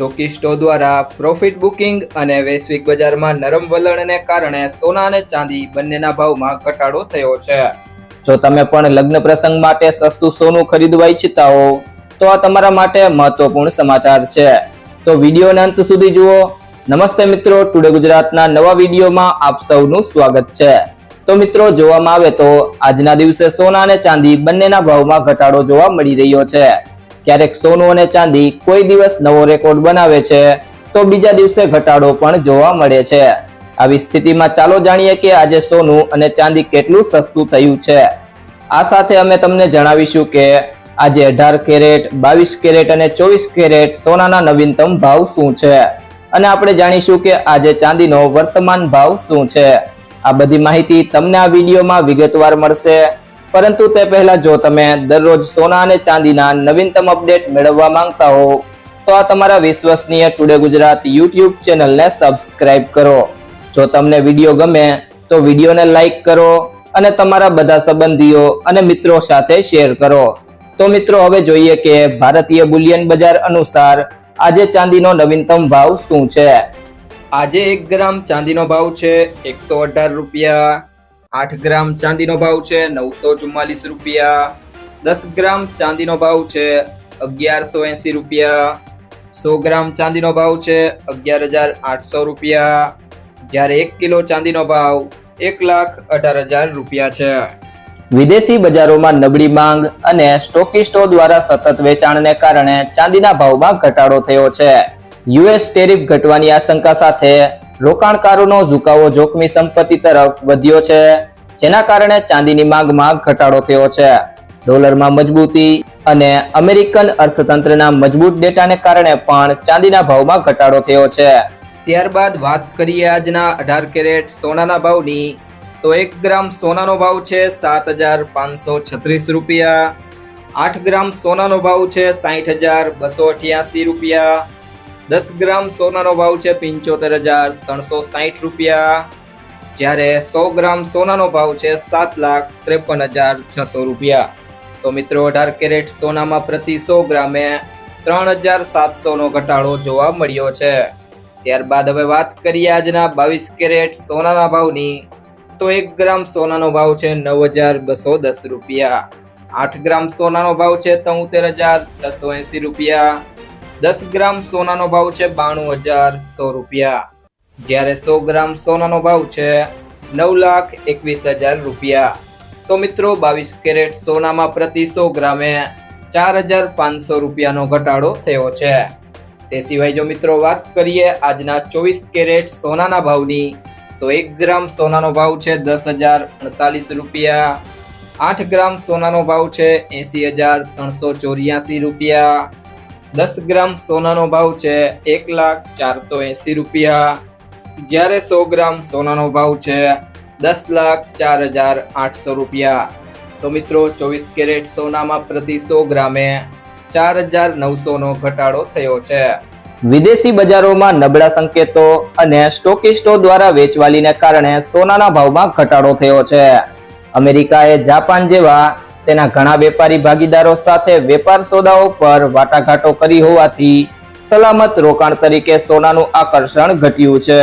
સ્ટોકિસ્ટો દ્વારા profit booking અને વૈશ્વિક બજારમાં નરમ વલણને કારણે સોના અને ચાંદી બંનેના ભાવમાં ઘટાડો થયો છે. જો તમે પણ લગ્ન પ્રસંગ માટે સસ્તું સોનું ખરીદવા ઈચ્છતા હો, તો આ તમારા માટે મહત્વપૂર્ણ સમાચાર છે. તો વિડીયોના અંત સુધી જુઓ. નમસ્તે મિત્રો, ટુડે ગુજરાતના નવા વિડીયોમાં આપ સૌનું સ્વાગત છે. તો મિત્રો, જોવામાં આવે તો આજના દિવસે સોના અને ચાંદી બંનેના ભાવમાં ઘટાડો જોવા મળી રહ્યો છે. ક્યારેક સોનું અને ચાંદી કોઈ દિવસ નવો રેકોર્ડ બનાવે છે, તો બીજા દિવસે ઘટાડો પણ જોવા મળે છે. આવી સ્થિતિમાં ચાલો જાણીએ કે આજે સોનું અને ચાંદી કેટલું સસ્તું થયું છે. આ સાથે અમે તમને જણાવીશું કે આજે અઢાર કેરેટ, બાવીસ કેરેટ અને ચોવીસ કેરેટ સોનાના નવીનતમ ભાવ શું છે. અને આપણે જાણીશું કે આજે ચાંદીનો વર્તમાન ભાવ શું છે. આ બધી માહિતી તમને આ વિડીયોમાં વિગતવાર મળશે. પરંતુ તે પહેલા જો તમે દરરોજ સોના અને ચાંદીના નવીનતમ અપડેટ મેળવવા માંગતા હો, તો આ તમારા વિશ્વસનીય ટુડે ગુજરાત યુટ્યુબ ચેનલને સબસ્ક્રાઇબ કરો. જો તમને વીડિયો ગમે, તો વિડીયોને લાઈક કરો અને તમારા બધા સંબંધીઓ અને મિત્રો સાથે શેર કરો. તો મિત્રો, હવે જોઈએ કે ભારતીય બુલિયન બજાર અનુસાર આજે ચાંદીનો નવીનતમ ભાવ શું છે? આજે એક ગ્રામ ચાંદીનો ભાવ છે એકસો અઢાર રૂપિયા. આઠ ગ્રામ ચાંદીનો ભાવ છે, નવસો ચુમ્માલીસ રૂપિયા. દસ ગ્રામ ચાંદીનો ભાવ છે, અગિયારસો એંસી રૂપિયા. સો ગ્રામ ચાંદીનો ભાવ છે, અગિયાર હજાર આઠસો રૂપિયા. જ્યારે એક કિલો ચાંદીનો ભાવ એક લાખ અઢાર હજાર રૂપિયા છે. વિદેશી બજારોમાં નબળી માંગ અને સ્ટોકિસ્ટો દ્વારા સતત વેચાણને કારણે ચાંદીના ભાવમાં ઘટાડો થયો છે. યુએસ ટેરિફ ઘટવાની આશંકા સાથે રોકાણકારોનો ઝુકાવો જોખમી સંપત્તિ તરફ વધ્યો છે, જેના કારણે ચાંદીની માંગમાં ઘટાડો થયો છે. ડોલરમાં મજબૂતી અને અમેરિકન અર્થતંત્રના મજબૂત ડેટાને કારણે પણ ચાંદીના ભાવમાં ઘટાડો થયો છે. ત્યારબાદ વાત કરીએ આજના અઢાર કેરેટ સોનાના ભાવની, તો એક ગ્રામ સોનાનો ભાવ છે સાત હજાર પાંચસો છત્રીસ રૂપિયા. આઠ ગ્રામ સોનાનો ભાવ છે સાઠ હજાર બસો અઠ્યાસી રૂપિયા. દસ ગ્રામ સોનાનો ભાવ છે પંચોતેર હજાર ત્રણસો સાઠ રૂપિયા. જ્યારે સો ગ્રામ સોનાનો ભાવ છે સાત લાખ ત્રેપન હજાર છસો રૂપિયા. તો મિત્રો, અઢાર કેરેટ સોનામાં પ્રતિ સો ગ્રામે ત્રણ હજાર સાતસોનો ઘટાડો જોવા મળ્યો છે. ત્યારબાદ હવે વાત કરીએ આજના બાવીસ કેરેટ સોનાના ભાવની. તો એક ગ્રામ સોનાનો ભાવ છે નવ હજાર બસો દસ રૂપિયા. આઠ ગ્રામ સોનાનો ભાવ છે તોતેર હજાર છસો એંસી રૂપિયા. દસ ગ્રામ સોનાનો ભાવ છે બાણું હજાર સો રૂપિયા. જ્યારે સો ગ્રામ સોનાનો ભાવ છે નવ લાખ એકવીસ હજાર રૂપિયા. તો મિત્રો, બાવીસ કેરેટ સોનામાં પ્રતિ સો ગ્રામે ચાર હજાર પાંચસો રૂપિયાનો ઘટાડો થયો છે. તે સિવાય જો મિત્રો વાત કરીએ આજના ચોવીસ કેરેટ સોનાના ભાવની, તો એક ગ્રામ સોનાનો ભાવ છે દસ હજાર અડતાલીસ રૂપિયા. આઠ ગ્રામ સોનાનો ભાવ છે એંસી હજાર ત્રણસો ચોર્યાસી રૂપિયા. દસ ગ્રામ સોનાનો ભાવ છે એક લાખ ચારસો એંસી રૂપિયા. જ્યારે સો ગ્રામ સોનાનો ભાવ છે દસ લાખ ચાર હજાર આઠસો રૂપિયા. તો મિત્રો, ચોવીસ કેરેટ સોનામાં પ્રતિ સો ગ્રામે ચાર હજાર નવસોનો ઘટાડો થયો છે. વિદેશી બજારોમાં નબળા સંકેતો અને સ્ટોકિસ્ટો દ્વારા વેચવાલીને કારણે સોનાના ભાવમાં ઘટાડો થયો છે. અમેરિકાએ જાપાન જેવા તેના ઘણા વેપારી ભાગીદારો સાથે વેપાર સોદાઓ પર વાટાઘાટો કરી હોવાથી સલામત રોકાણ તરીકે સોનાનું આકર્ષણ ઘટ્યું છે.